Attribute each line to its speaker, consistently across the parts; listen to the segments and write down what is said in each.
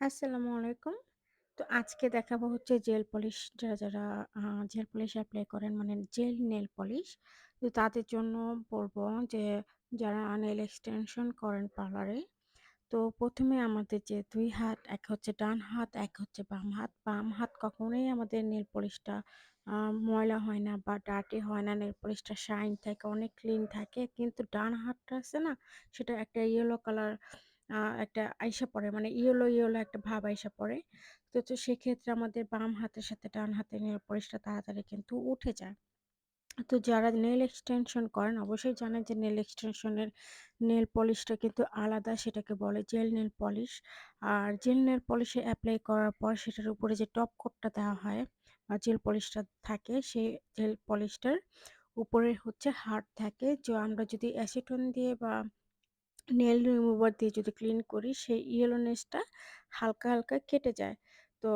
Speaker 1: আসসালামু আলাইকুম। তো আজকে দেখাবো হচ্ছে জেল পলিশ যারা, যারা জেল পলিশ অ্যাপ্লাই করেন মানে জেল নেল পলিশ। তো তাদের জন্য বলব যে যারা নেল এক্সটেনশন করেন পার্লারে, তো প্রথমে আমাদের যে দুই হাত, এক হচ্ছে ডান হাত, এক হচ্ছে বাম হাত। বাম হাত কখনোই আমাদের নেল পলিশটা ময়লা হয় না বা ডার্টি হয় না। নেল পলিশটা শাইন থাকে, অনেক ক্লিন থাকে। কিন্তু ডান হাতটা আছে না? সেটা একটা ইয়েলো কালার একটা আইসা পড়ে মানে ইয়েলো, ইয়েলো একটা ভাব আইসা পড়ে। তো, তো সেক্ষেত্রে আমাদের বাম হাতের সাথে ডান হাতের নেইল পলিশটা তাড়াতাড়ি কিন্তু উঠে যায়। তো যারা নেল এক্সটেনশন করেন অবশ্যই জানেন যে নেল এক্সটেনশনের নেল পলিশটা কিন্তু আলাদা সেটাকে বলে জেল নেল পলিশ। আর জেল নেল পলিশে অ্যাপ্লাই করার পর সেটার উপরে যে টপ কোটটা দেওয়া হয় বা জেল পলিশটা থাকে সেই জেল পলিশটার উপরে হচ্ছে হার্ড থাকে। যে আমরা যদি অ্যাসিটন দিয়ে বা নেইল রিমুভার দিয়ে যদি ক্লিন করি সেই ইয়েলোনেসটা হালকা, হালকা কেটে যায়। তো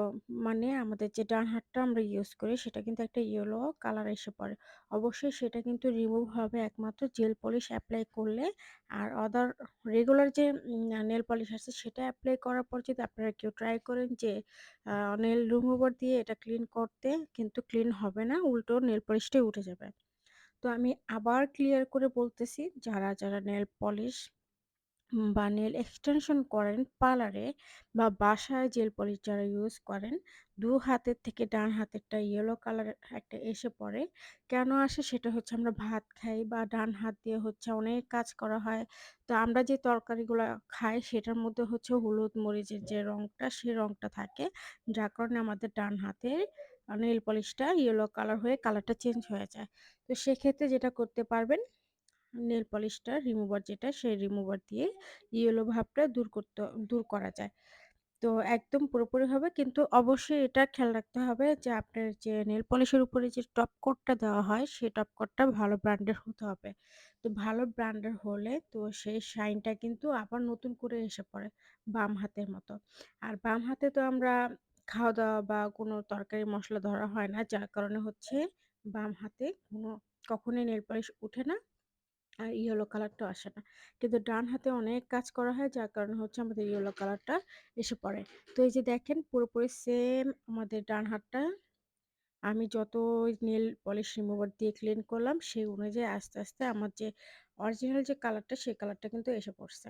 Speaker 1: মানে আমাদের যে ডান হাতটা আমরা ইউজ করি সেটা কিন্তু একটা ইয়েলো কালার এসে পড়ে। অবশ্যই সেটা কিন্তু রিমুভ হবে একমাত্র জেল পলিশ অ্যাপ্লাই করলে। আর আদার রেগুলার যে নেল পলিশ আছে সেটা অ্যাপ্লাই করার পর যদি আপনারা কেউ ট্রাই করেন যে নেল রিমুভার দিয়ে এটা ক্লিন করতে কিন্তু ক্লিন হবে না। উল্টো নেল পলিশটাই উঠে যাবে। তো আমি আবার ক্লিয়ার করে বলতেছি যারা, যারা নেল পলিশ বা নেল এক্সটেনশন করেন পার্লারে বা বাসায় জেল পলিশ যারা ইউজ করেন, দু হাতের থেকে ডান হাতেরটা ইয়েলো কালার একটা এসে পড়ে। কেন আসে? সেটা হচ্ছে আমরা ভাত খাই বা ডান হাত দিয়ে হচ্ছে অনেক কাজ করা হয়। তো আমরা যে তরকারিগুলো খাই সেটার মধ্যে হচ্ছে হলুদ মরিচের যে রঙটা সে রঙটা থাকে। যার কারণে আমাদের ডান হাতের আ নেইল পলিশটা ইয়েলো কালার হয়ে কালারটা চেঞ্জ হয়ে যায়। তো সেক্ষেত্রে যেটা করতে পারবেন নেইল পলিশটা রিমুভার যেটা, সেই রিমুভার দিয়ে ইয়েলো ভাবটা দূর করতে, দূর করা যায়। তো একদম পুরোপুরি হবে কিন্তু অবশ্যই এটা খেয়াল রাখতে হবে যে আপনার যে নেল পলিশের উপরে যে টপ কোটটা দেওয়া হয়, সেই টপ কোটটা ভালো ব্র্যান্ডের হতে হবে। তো ভালো ব্র্যান্ডের হলে তো সেই শাইনটা কিন্তু আবার নতুন করে এসে পড়ে বাম হাতের মতো। আর বাম হাতে তো আমরা খাওয়া-দাওয়া বা কোনো তরকারি মশলা ধরা হয় না। যার কারণে হচ্ছে বাম হাতে কোনো কখনোই নেল পলিশ উঠে না। আর ইয়েলো কালারটাও আসে না। কিন্তু ডান হাতে অনেক কাজ করা হয় যার কারণে হচ্ছে আমাদের ইয়েলো কালারটা এসে পড়ে। তো এই যে দেখেন পুরোপুরি সেম আমাদের ডান হাতটা আমি যত নেইল পলিশ রিমুভার দিয়ে ক্লিন করলাম সেই অনুযায়ী আস্তে, আস্তে আমার যে অরিজিনাল যে কালারটা সেই কালারটা কিন্তু এসে পড়ছে।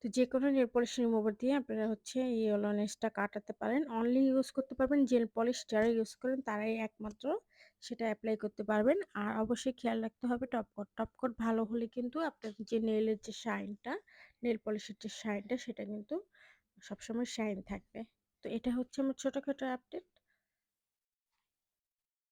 Speaker 1: তো যে কোনো নেইল পলিশ রিমুভার দিয়ে আপনারা হচ্ছে ইয়েলোনেসটা কাটাতে পারেন। অনলি ইউজ করতে পারবেন জেল পলিশ যারা ইউজ করেন তারাই একমাত্র সেটা অ্যাপ্লাই করতে পারবেন। আর অবশ্যই খেয়াল রাখতে হবে টপ টপকট টপ কোট ভালো হলে কিন্তু আপনার যে নেলের যে শাইনটা, নেল পলিশের যে শাইনটা সেটা কিন্তু সবসময় শাইন থাকবে। তো এটা হচ্ছে আমার ছোটখাটো আপডেট।